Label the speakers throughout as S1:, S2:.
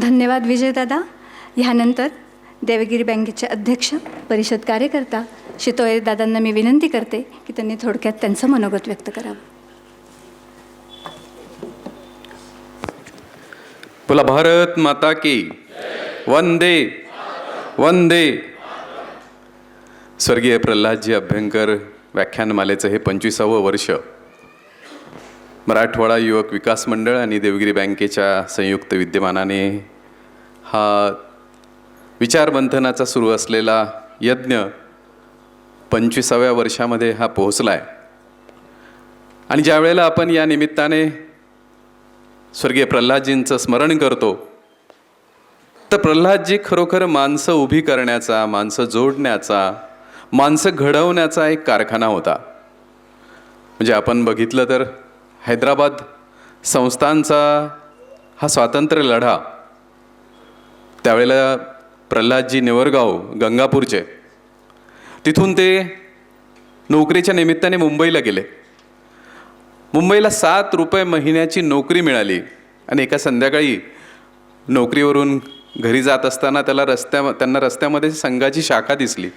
S1: धन्यवाद विजयदादा ह्यानंतर देवगिरी बँकेचे अध्यक्ष परिषद कार्यकर्ता शितोळे दादांना मी विनंती करते की त्यांनी थोडक्यात त्यांचं मनोगत व्यक्त करावं.
S2: बोला भारत माता की. वंदे. वंदे. स्वर्गीय प्रल्हादजी अभ्यंकर व्याख्यानमालेचं हे पंचवीसावं वर्ष. मराठवाडा युवक विकास मंडळ आणि देवगिरी बँकेच्या संयुक्त विद्यमानाने हा विचारमंथनाचा सुरू असलेला यज्ञ पंचवीसाव्या वर्षामध्ये हा पोहोचला आहे आणि ज्यावेळेला आपण या निमित्ताने स्वर्गीय प्रल्हादजींचं स्मरण करतो तर प्रल्हादजी खरोखर माणसं उभी करण्याचा माणसं जोडण्याचा माणसं घडवण्याचा एक कारखाना होता. म्हणजे आपण बघितलं तर हैदराबाद संस्थांचा हा स्वातंत्र्य लढा. त्यावेळेला प्रल्हादजी नेवरगाव गंगापूरचे. तिथून ते नोकरीच्या निमित्ताने मुंबईला गेले. मुंबईला सात रुपये महिन्याची नोकरी मिळाली आणि एका संध्याकाळी नोकरीवरून घरी जात असताना त्याला रस्त्या त्यांना रस्त्यामध्ये संघाची शाखा दिसली.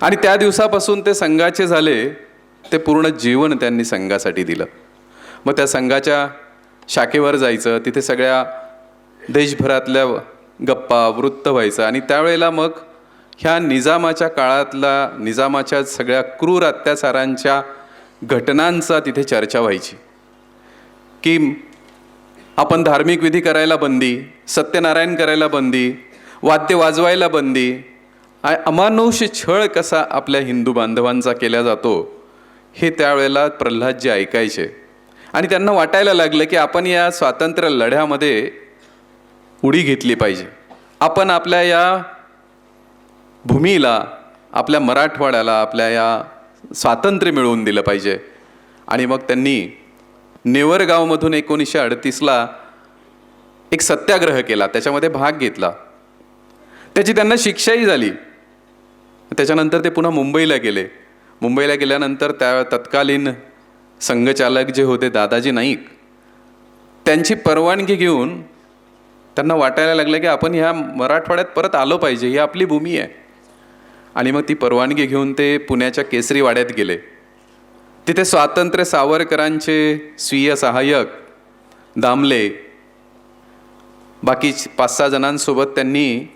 S2: आणि त्या दिवसापासून ते संघाचे झाले ते पूर्ण जीवन त्यांनी संघासाठी दिलं. मग त्या संघाच्या शाखेवर जायचं तिथे सगळ्या देशभरातल्या गप्पा वृत्त व्हायचं आणि त्यावेळेला मग ह्या निजामाच्या काळातला निजामाच्या सगळ्या क्रूर अत्याचारांच्या घटनांचा तिथे चर्चा व्हायची. की आपण धार्मिक विधी करायला बंदी सत्यनारायण करायला बंदी वाद्य वाजवायला बंदी अमानुष छळ कसा आपल्या हिंदू बांधवांचा केला जातो हे त्यावेळेला प्रल्हादजी ऐकायचे. आणि त्यांना वाटायला लागलं की आपण या स्वातंत्र्य लढ्यामध्ये उडी घेतली पाहिजे. आपण आपल्या या भूमीला आपल्या मराठवाड्याला आपल्या या स्वातंत्र्य मिळवून दिलं पाहिजे. आणि मग त्यांनी नेवरगावमधून एकोणीसशे अडतीसला एक सत्याग्रह केला त्याच्यामध्ये भाग घेतला. त्याची त्यांना शिक्षाही झाली. त्याच्यानंतर ते पुन्हा मुंबईला गेले. मुंबईला गेल्यानंतर त्या तत्कालीन संघचालक जे होते दादाजी नाईक त्यांची परवानगी घेऊन त्यांना वाटायला लागलं की आपण ह्या मराठवाड्यात परत आलो पाहिजे ही आपली भूमी आहे. आणि मग ती परवानगी घेऊन ते पुण्याच्या केसरी वाड्यात गेले. तिथे स्वातंत्र्य सावरकरांचे स्वीय सहाय्यक दामले बाकी पाच सहा जणांसोबत त्यांनी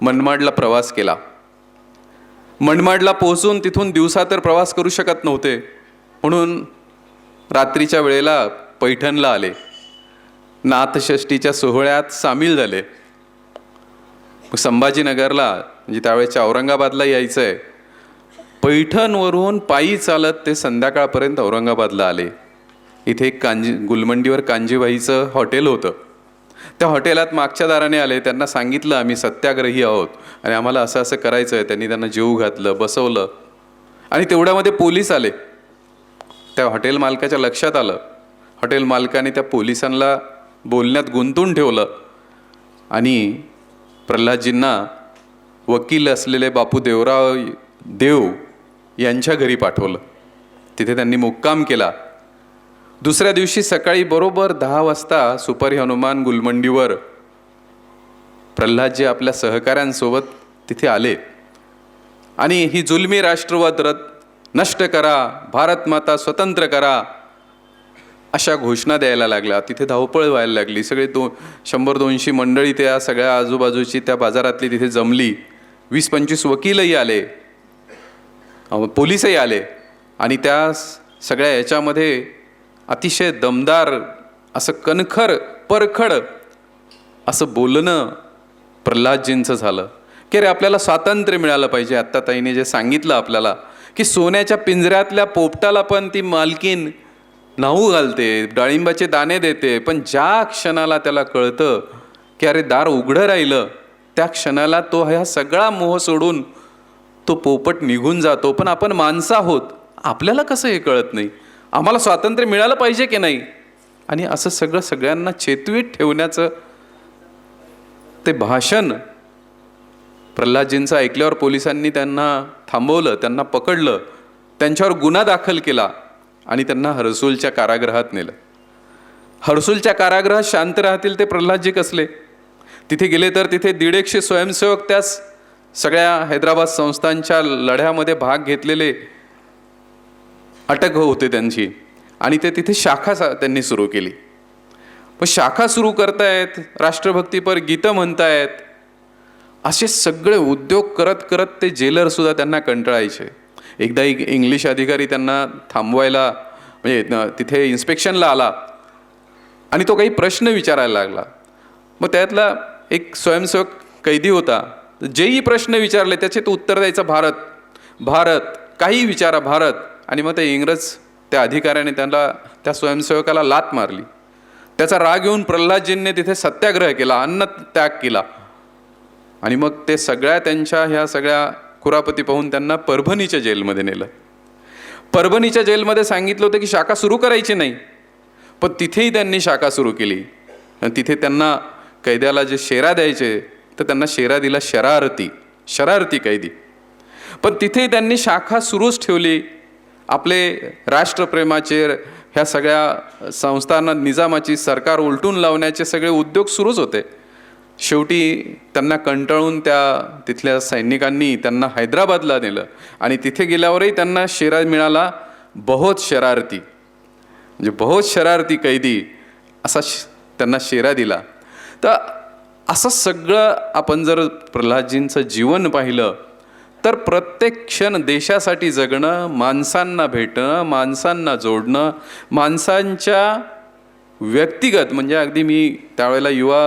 S2: मनमाडला प्रवास केला. मनमाडला पोहोचून तिथून दिवसा तर प्रवास करू शकत नव्हते. म्हणून रात्रीच्या वेळेला पैठणला आले. नाथषष्टीच्या सोहळ्यात सामील झाले. संभाजीनगरला म्हणजे त्यावेळेच्या औरंगाबादला यायचं आहे पैठणवरून पायी चालत ते संध्याकाळपर्यंत औरंगाबादला आले. इथे कांजी गुलमंडीवर कांजीबाईचं हॉटेल होतं. त्या हॉटेलात मागच्या दाराने आले. त्यांना सांगितलं आम्ही सत्याग्रही आहोत. आणि आम्हाला असं असं करायचं आहे त्यांनी त्यांना जीव घातलं बसवलं. आणि तेवढ्यामध्ये पोलीस आले. त्या हॉटेल मालकाच्या लक्षात आलं. हॉटेल मालकाने त्या पोलिसांना बोलण्यात गुंतून ठेवलं. आणि प्रल्हादजींना वकील असलेले बापू देवराव देव यांच्या घरी पाठवलं. तिथे त्यांनी मुक्काम केला. दुसऱ्या दिवशी सकाळी बरोबर दहा वाजता सुपारी हनुमान गुलमंडीवर प्रल्हादजी आपल्या सहकाऱ्यांसोबत तिथे आले. आणि ही जुलमी राष्ट्रवाद रद नष्ट करा भारत माता स्वतंत्र करा अशा घोषणा द्यायला लागल्या. तिथे धावपळ व्हायला लागली. सगळे दो शंभर दोनशे मंडळी त्या सगळ्या आजूबाजूची त्या बाजारातली तिथे जमली. वीस पंचवीस वकीलही आले. पोलीसही आले. आणि त्या सगळ्या याच्यामध्ये अतिशय दमदार असं कणखर परखड असं बोलणं प्रल्हादजींचं झालं. की अरे आपल्याला स्वातंत्र्य मिळालं पाहिजे. आत्ता ताईने जे सांगितलं आपल्याला की सोन्याच्या पिंजऱ्यातल्या पोपटाला पण ती मालकीन नाहू घालते डाळिंबाचे दाणे देते पण ज्या क्षणाला त्याला कळतं की अरे दार उघडं राहिलं त्या क्षणाला तो ह्या सगळा मोह सोडून तो पोपट निघून जातो. पण आपण माणसं आहोत. आपल्याला कसं हे कळत नाही? आम्हाला स्वातंत्र्य मिळालं पाहिजे की नाही? आणि असं सगळं सगळ्यांना चेतवीत ठेवण्याचं ते भाषण प्रल्हादजींचं ऐकल्यावर पोलिसांनी त्यांना थांबवलं त्यांना पकडलं त्यांच्यावर गुन्हा दाखल केला आणि त्यांना हरसूलच्या कारागृहात नेलं. हरसूलच्या कारागृहात शांत राहतील ते प्रल्हादजी कसले? तिथे गेले तर तिथे दीड एकशे स्वयंसेवक त्यास सगळ्या हैदराबाद संस्थांच्या लढ्यामध्ये भाग घेतलेले अटक होते त्यांची आणि ते तिथे शाखा सा- त्यांनी सुरू केली. मग शाखा सुरू करतायत राष्ट्रभक्तीपर गीतं म्हणतायत असे सगळे उद्योग करत करत ते जेलर सुद्धा त्यांना कंटाळायचे. एकदा एक इंग्लिश अधिकारी त्यांना थांबवायला म्हणजे तिथे इन्स्पेक्शनला आला आणि तो काही प्रश्न विचारायला लागला. मग त्यातला एक स्वयंसेवक कैदी होता. जेही प्रश्न विचारले त्याचे तो उत्तर द्यायचं भारत भारत काही विचारा भारत. आणि मग ते इंग्रज त्या अधिकाऱ्याने त्यांना त्या स्वयंसेवकाला लात मारली. त्याचा राग येऊन प्रल्हादजींनी तिथे सत्याग्रह केला अन्न त्याग केला. आणि मग ते सगळ्या त्यांच्या ह्या सगळ्या कुरापती पाहून त्यांना परभणीच्या जेलमध्ये नेलं. परभणीच्या जेलमध्ये सांगितलं होतं की शाखा सुरू करायची नाही. पण तिथेही त्यांनी शाखा सुरू केली. आणि तिथे त्यांना कैद्याला जे शेरा द्यायचे तर त्यांना शेरा दिला शरारती शरारती कैदी. पण तिथेही त्यांनी शाखा सुरूच ठेवली. आपले राष्ट्रप्रेमाचे ह्या सगळ्या संस्थांना निजामाची सरकार उलटून लावण्याचे सगळे उद्योग सुरूच होते. शेवटी त्यांना कंटाळून त्या तिथल्या सैनिकांनी त्यांना हैदराबादला नेलं आणि तिथे गेल्यावरही त्यांना शेरा मिळाला बहुत शरारती. म्हणजे बहुत शरारती कैदी असा श- त्यांना शेरा दिला. तर असं सगळं आपण जर प्रल्हादजींचं जीवन पाहिलं तर प्रत्येक क्षण देशासाठी जगणं माणसांना भेटणं माणसांना जोडणं माणसांच्या व्यक्तिगत म्हणजे अगदी मी त्यावेळेला युवा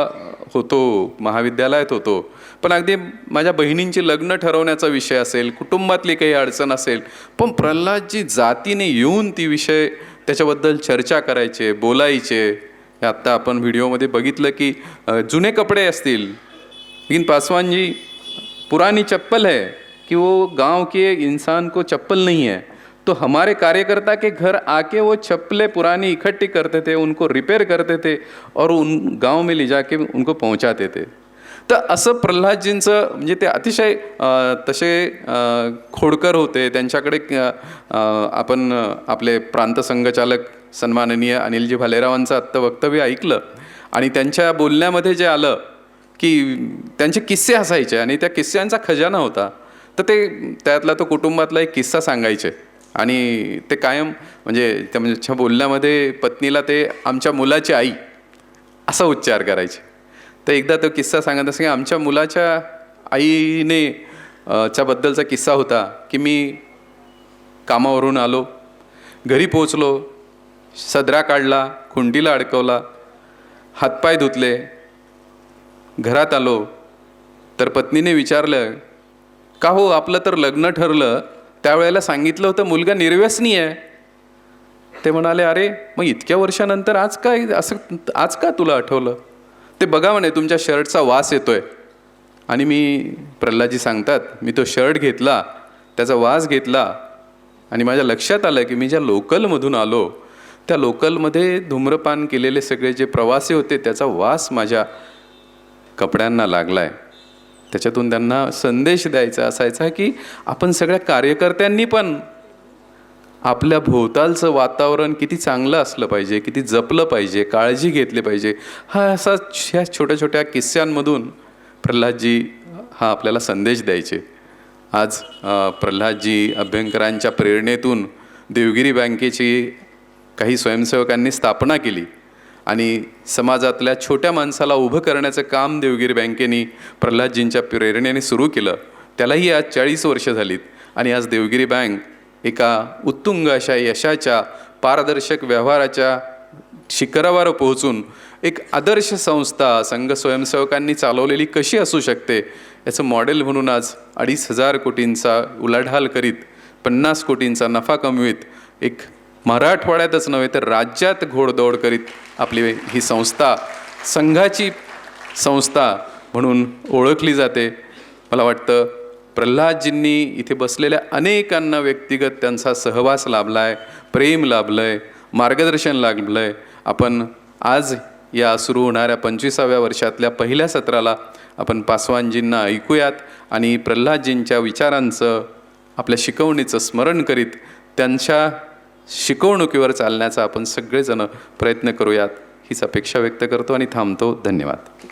S2: होतो महाविद्यालयात होतो पण अगदी माझ्या बहिणींची लग्न ठरवण्याचा विषय असेल कुटुंबातली काही अडचण असेल पण प्रल्हादजी जातीने येऊन ती विषय त्याच्याबद्दल चर्चा करायचे बोलायचे. हे आत्ता आपण व्हिडिओमध्ये बघितलं की जुने कपडे असतील. लेकिन पासवानजी पुरानी चप्पल है कि वो गांव के इंसान को चप्पल नहीं है। तो हमारे कार्यकर्ता के घर आके वो चप्पलें पुरानी इकट्ठी करते थे उनको रिपेयर करते थे और उन गांव में ले जाके उनको पहुंचाते थे। तर असं प्रल्हादजींचं म्हणजे ते अतिशय तसे खोडकर होते. त्यांच्याकडे आपण आपले प्रांत संघचालक सन्माननीय अनिलजी भालेरावांचं आत्ता वक्तव्य ऐकलं आणि त्यांच्या बोलण्यामध्ये जे आलं की त्यांचे किस्से असायचे आणि त्या किस्स्यांचा खजाना होता. तर ते त्यातला तो कुटुंबातला एक किस्सा सांगायचे. आणि ते कायम म्हणजे त्या म्हणजे बोलण्यामध्ये पत्नीला ते आमच्या मुलाची आई असा उच्चार करायचे. तर एकदा तो किस्सा सांगत असं की आमच्या मुलाच्या आईने च्याबद्दलचा किस्सा होता की मी कामावरून आलो घरी पोचलो सदरा काढला खुंडीला अडकवला हातपाय धुतले घरात आलो. तर पत्नीने विचारलं का हो आपलं तर लग्न ठरलं. त्यावेळेला सांगितलं होतं मुलगा निर्व्यसनी आहे. ते म्हणाले अरे मग इतक्या वर्षानंतर आज काय असं आज का तुला आठवलं? ते बघा म्हणे तुमच्या शर्टचा वास येतोय. आणि मी प्रल्हादजी सांगतात मी तो शर्ट घेतला त्याचा वास घेतला. आणि माझ्या लक्षात आलं की मी ज्या लोकलमधून आलो त्या लोकलमध्ये धूम्रपान केलेले सगळे जे प्रवासी होते त्याचा वास माझ्या कपड्यांना लागला आहे त्याच्यातून त्यांना संदेश द्यायचा असायचा की आपण सगळ्या कार्यकर्त्यांनी पण आपल्या भोवतालचं वातावरण किती चांगलं असलं पाहिजे किती जपलं पाहिजे काळजी घेतली पाहिजे. हा असा ह्या छोट्या छोट्या किस्स्यांमधून प्रल्हादजी हा आपल्याला संदेश द्यायचे. आज प्रल्हादजी अभ्यंकरांच्या प्रेरणेतून देवगिरी बँकेची काही स्वयंसेवकांनी स्थापना केली. आणि समाजातल्या छोट्या माणसाला उभं करण्याचं काम देवगिरी बँकेने प्रल्हादजींच्या प्रेरणेने सुरू केलं. त्यालाही आज चाळीस वर्ष झालीत. आणि आज देवगिरी बँक एका उत्तुंग अशा यशाच्या पारदर्शक व्यवहाराच्या शिखरावर पोहोचून एक आदर्श संस्था संघ स्वयंसेवकांनी चालवलेली कशी असू शकते याचं मॉडेल म्हणून आज अडीच हजार कोटींचा उलाढाल करीत पन्नास कोटींचा नफा कमवीत एक मराठवाड्यातच नव्हे तर राज्यात घोडदौड करीत आपली ही संस्था संघाची संस्था म्हणून ओळखली जाते. मला वाटतं प्रल्हादजींनी इथे बसलेल्या अनेकांना व्यक्तिगत त्यांचा सहवास लाभला आहे प्रेम लाभलं आहे मार्गदर्शन लाभलं आहे आपण आज या सुरू होणाऱ्या पंचवीसाव्या वर्षातल्या पहिल्या सत्राला आपण पासवानजींना ऐकूयात आणि प्रल्हादजींच्या विचारांचं आपल्या शिकवणीचं स्मरण करीत त्यांच्या शिकवणुकीवर चालण्याचा आपण सगळेजण प्रयत्न करूयात. हीच अपेक्षा व्यक्त करतो आणि थांबतो. धन्यवाद.